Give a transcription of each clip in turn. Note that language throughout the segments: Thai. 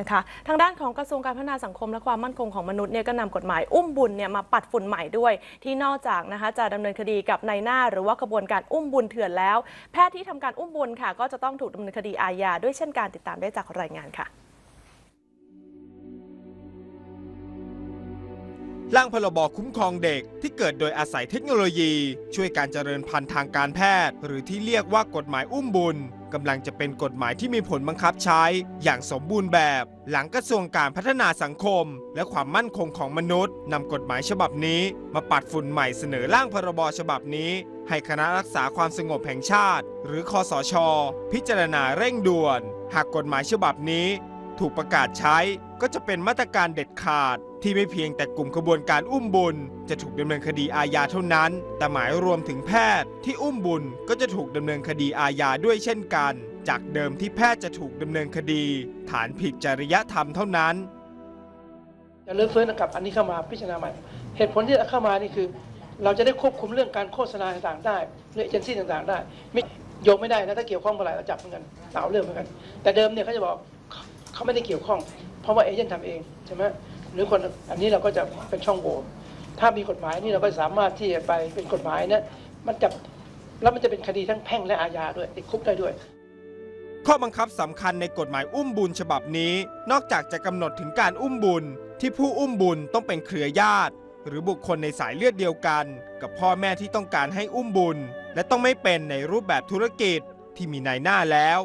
นะคะทางด้านของกระทรวงการพัฒนาสังคมและความมั่นคงของมนุษย์เนี่ยก็นำกฎหมายอุ้มบุญเนี่ยมาปัดฝุ่นใหม่ด้วย ที่นอกจากนะคะจะดำเนินคดีกับนายหน้า หรือว่ากระบวนการอุ้มบุญเถื่อนแล้ว แพทย์ที่ทำการอุ้มบุญค่ะ ก็จะต้องถูกดำเนินคดีอาญาด้วยเช่นการติดตามได้จากรายงานค่ะ ร่างพรบคุ้มครองเด็กที่เกิดโดยอาศัยเทคโนโลยี ช่วยการเจริญพันธุ์ทางการแพทย์ หรือที่เรียกว่ากฎหมายอุ้มบุญกำลังจะเป็นกฎหมายที่มีผลบังคับใช้ อย่างสมบูรณ์แบบ หลังกระทรวงการพัฒนาสังคม และความมั่นคงของมนุษย์นำกฎหมายฉบับนี้ มาปัดฝุ่นใหม่เสนอร่างพรบฉบับนี้ ให้คณะรักษาความสงบแห่งชาติ หรือคอสช พิจารณาเร่งด่วน หากกฎหมายฉบับนี้ ถูกประกาศใช้ก็จะเป็นมาตรการเด็ดขาด ที่ไม่เพียงแต่กลุ่มขบวนการอุ้มบุญ จะถูกดำเนินคดีอาญาเท่านั้น แต่หมายรวมถึงแพทย์ที่อุ้มบุญก็จะถูกดำเนินคดีอาญาด้วยเช่นกัน จากเดิมที่แพทย์จะถูกดำเนินคดี ฐานผิดจริยธรรมเท่านั้นจะเริ่มฟื้นกับอันนี้เข้ามาพิจารณาใหม่ เหตุผลที่เข้ามานี่คือ เราจะได้ควบคุมเรื่องการโฆษณาต่างๆได้เรื่องเอเจนซี่ต่างๆ ได้ไม่โยงไม่ได้นะถ้าเกี่ยวข้องเมื่อไหร่เราจับเหมือนกันเราเอาเรื่องเหมือนกัน แต่เดิมเนี่ยเขาจะบอกเขาไม่ได้เกี่ยวข้อง เพราะว่าเอเจนต์ทำเองใช่ไหม หรือคนอันนี้เราก็จะเป็นช่องโหว่ถ้ามีกฎหมายนี่เราก็สามารถที่จะไปเป็นกฎหมายนะมันจะแล้วมันจะเป็นคดีทั้งแพ่งและอาญาด้วยติดคุกได้ด้วย ข้อบังคับสำคัญในกฎหมายอุ้มบุญฉบับนี้ นอกจากจะกำหนดถึงการอุ้มบุญ ที่ผู้อุ้มบุญต้องเป็นเครือญาติ หรือบุคคลในสายเลือดเดียวกัน กับพ่อแม่ที่ต้องการให้อุ้มบุญ และต้องไม่เป็นในรูปแบบธุรกิจที่มีนายหน้าแล้ว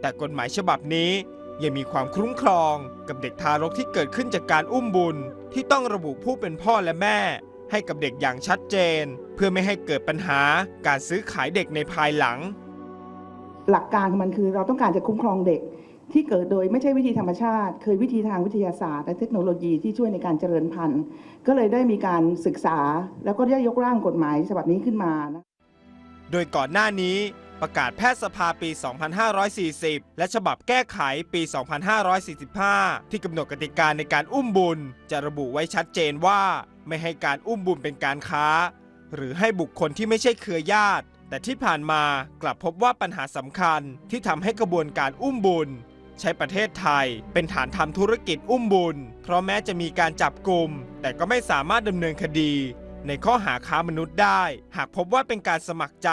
แต่กฎหมายฉบับนี้ ยังมีความคุ้มครองกับเด็กทารกที่เกิดขึ้นจากการอุ้มบุญ ที่ต้องระบุผู้เป็นพ่อและแม่ ให้กับเด็กอย่างชัดเจน เพื่อไม่ให้เกิดปัญหาการซื้อขายเด็กในภายหลัง หลักการของมันคือเราต้องการจะคุ้มครองเด็กที่เกิดโดยไม่ใช่วิธีธรรมชาติ เคยวิธีทางวิทยาศาสตร์ และเทคโนโลยีที่ช่วยในการเจริญพันธุ์ ก็เลยได้มีการศึกษา แล้วก็ได้ยกร่างกฎหมายฉบับนี้ขึ้นมานะโดยก่อนหน้านี้ ประกาศแพทยสภาปี 2540 และฉบับแก้ไขปี 2545 ที่กำหนดกติกาในการอุ้มบุญ จะระบุไว้ชัดเจนว่า ไม่ให้การอุ้มบุญเป็นการค้า หรือให้บุคคลที่ไม่ใช่เครือญาติ แต่ที่ผ่านมากลับพบว่าปัญหาสำคัญที่ทำให้กระบวนการอุ้มบุญ ใช้ประเทศไทย เป็นฐานทำธุรกิจอุ้มบุญ เพราะแม้จะมีการจับกลุ่มแต่ก็ไม่สามารถดำเนินคดี ในข้อหาค้ามนุษย์ได้ หากพบว่าเป็นการสมัครใจ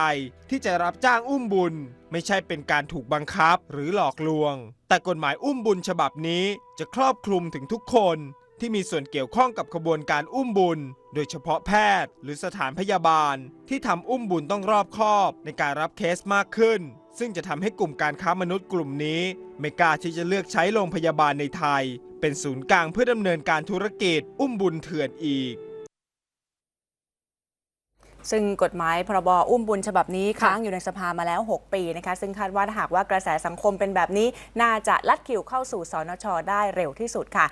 ที่จะรับจ้างอุ้มบุญ ไม่ใช่เป็นการถูกบังคับหรือหลอกลวง แต่กฎหมายอุ้มบุญฉบับนี้จะครอบคลุมถึงทุกคนที่มีส่วนเกี่ยวข้องกับขบวนการอุ้มบุญ โดยเฉพาะแพทย์ หรือสถานพยาบาล ที่ทำอุ้มบุญต้องรอบคอบในการรับเคสมากขึ้น ซึ่งจะทำให้กลุ่มการค้ามนุษย์กลุ่มนี้ ไม่กล้าที่จะเลือกใช้โรงพยาบาลในไทย เป็นศูนย์กลางเพื่อดำเนินการธุรกิจ อุ้มบุญเถื่อนอีก ซึ่งกฎหมายพรบอุ้มบุญฉบับนี้ค้างอยู่ในสภามาแล้ว 6 ปีนะคะซึ่งคาดว่าถ้าหากว่ากระแสสังคมเป็นแบบนี้ น่าจะลัดคิวเข้าสู่สนชได้เร็วที่สุดค่ะ